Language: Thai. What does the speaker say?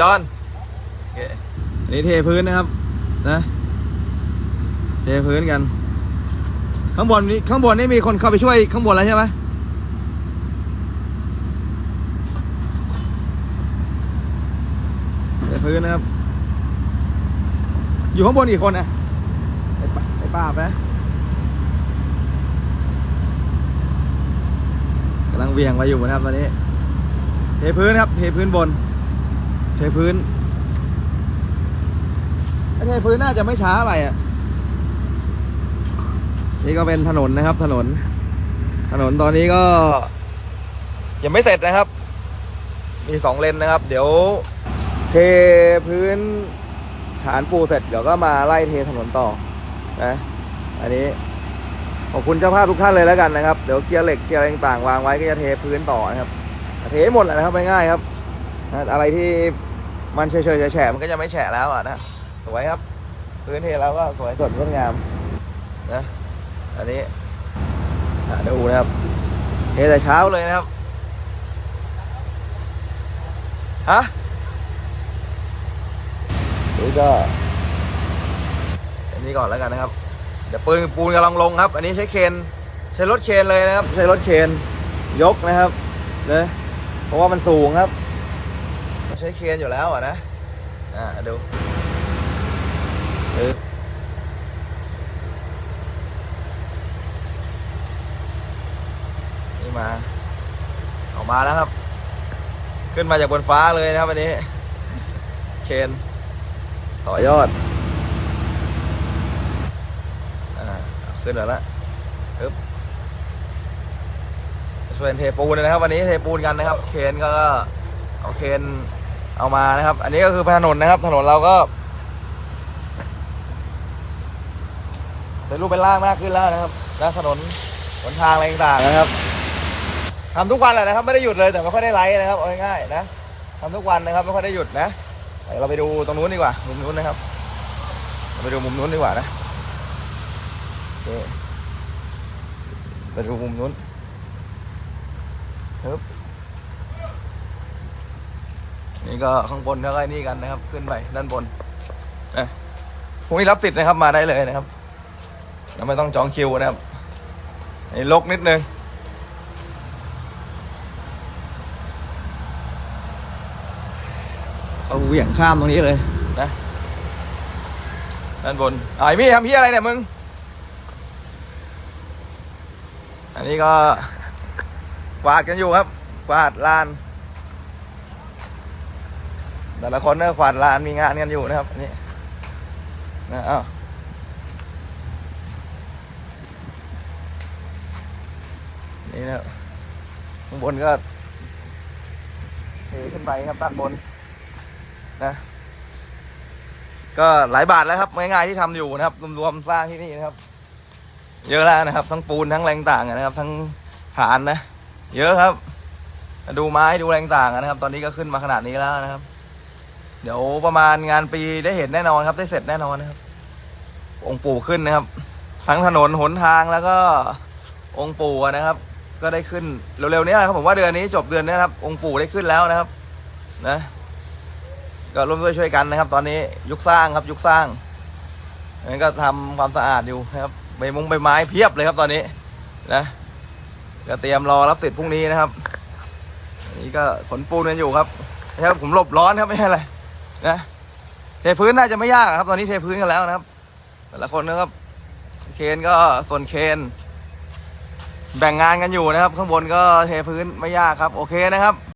จอนอันนี้เทพื้นนะครับ นะ เทพื้นกัน ข้างบนนี้ข้างบนนี่มีคนเข้าไปช่วยข้างบนแล้วใช่ไหมเทพื้นนะครับ อยู่ข้างบนอีกคนนะไอ้ป้าไอ้ป้าบนะกำลังเวียงไปอยู่นะครับตอนนี้ เทพื้นครับ เทพื้นบน เทพื้นเทพื้นน่าจะไม่ช้าอะไรอะ นี่ก็เป็นถนนนะครับ ถนน ถนนตอนนี้ก็ ยังไม่เสร็จนะครับ มีสองเลนนะครับ เดี๋ยว เทพื้นฐานปูเสร็จเดี๋ยวก็มาไล่เทถนนต่อนะอันนี้ขอบคุณเจ้าภาพทุกท่านเลยแล้วกันนะครับ เดี๋ยวเกียร์เหล็กเกียร์อะไรต่างวางไว้ก็จะเทพื้นต่อนะครับ เทหมดแหละนะครับง่ายๆครับ อะไรที่มันเฉยๆแฉะมันก็จะไม่แฉะแล้วอะนะสวยครับ พื้นเทแล้วก็สวยสดงดงามนะอันนี้อะดูนะครับเทแต่เช้าเลยนะครับฮะนี่ก็ อันนี้ก่อนแล้วกันนะครับ เดี๋ยวปืนปูนกำลังลงครับ อันนี้ใช้เคนใช้รถเคนเลยนะครับ ใช้รถเคนยกนะครับเนะเพราะว่ามันสูงครับ ใช้เคนอยู่แล้วอะนะ อ่าดูปึ๊บนี่มาออกมาแล้วครับ ขึ้นมาจากบนฟ้าเลยนะครับอันนี้ เคนต่อยอดอ่าขึ้นแล้วละปึ๊บช่วยเทปูนนะครับ วันนี้เทปูนกันนะครับ เคนก็เอาเคน เอามานะครับ อันนี้ก็คือถนนนะครับ ถนนเราก็เป็นรูปเป็นร่างมากขึ้นแล้วนะครับนะถนนหนทางอะไรต่างๆนะครับทำทุกวันแหละนะครับ ไม่ได้หยุดเลยแต่ไม่ค่อยได้ไลฟ์นะครับเอาง่ายๆนะทำทุกวันนะครับ ไม่ค่อยได้หยุดนะเดี๋ยวเราไปดูตรงนู้นดีกว่า มุมนู้นนะครับเราไปดูมุมนู้นดีกว่านะไปดูมุมนู้นครับ นี่ก็ข้างบนก็ไอ้นี่กันนะครับ ขึ้นไปด้านบนนะพรุ่งนี้รับติดนะครับมาได้เลยนะครับแล้วไม่ต้องจองคิวนะครับนี่ลกนิดนึงเอาเหวี่ยงข้ามตรงนี้เลยนะด้านบนไอ้มี่ทำเพี้ยอะไรเนี่ยมึง อันนี้ก็กวาดกันอยู่ครับกวาดลาน แต่ละคนก็กวาดลานมีงานกันอยู่นะครับอันนี้นะอ้าวนี่นะข้างบนก็เทขึ้นไปครับด้านบนนะก็หลายบาทแล้วครับง่ายๆที่ทำอยู่นะครับ รวมๆสร้างที่นี่นะครับ เยอะแล้วนะครับ ทั้งปูนทั้งแรงต่างนะครับ ทั้งฐานนะ เยอะครับ ดูไม้ดูแรงต่างนะครับ ตอนนี้ก็ขึ้นมาขนาดนี้แล้วนะครับ เดี๋ยวประมาณงานปีได้เห็นแน่นอนครับ ได้เสร็จแน่นอนนะครับ องค์ปู่ขึ้นนะครับ ทั้งถนนหนทางแล้วก็องค์ปู่นะครับ ก็ได้ขึ้นเร็วๆนี้นะครับผมว่าเดือนนี้จบเดือนนี้นะครับ องค์ปู่ได้ขึ้นแล้วนะครับ นะ ก็ร่วมด้วยช่วยกันนะครับ ตอนนี้ยุคสร้างครับยุคสร้างนั้นก็ทำความสะอาดอยู่นะครับใบมงใบไม้เพียบเลยครับตอนนี้ นะก็เตรียมรอรับสิทธิ์พรุ่งนี้นะครับอันนี้ก็ขนปูนกันอยู่ครับนะครับผมหลบร้อนครับไม่ใช่อะไร นะเทพื้นน่าจะไม่ยากครับ ตอนนี้เทพื้นกันแล้วนะครับ แต่ละคนนะครับ เคนก็ส่วนเคน แบ่งงานกันอยู่นะครับ ข้างบนก็เทพื้นไม่ยากครับ โอเคนะครับ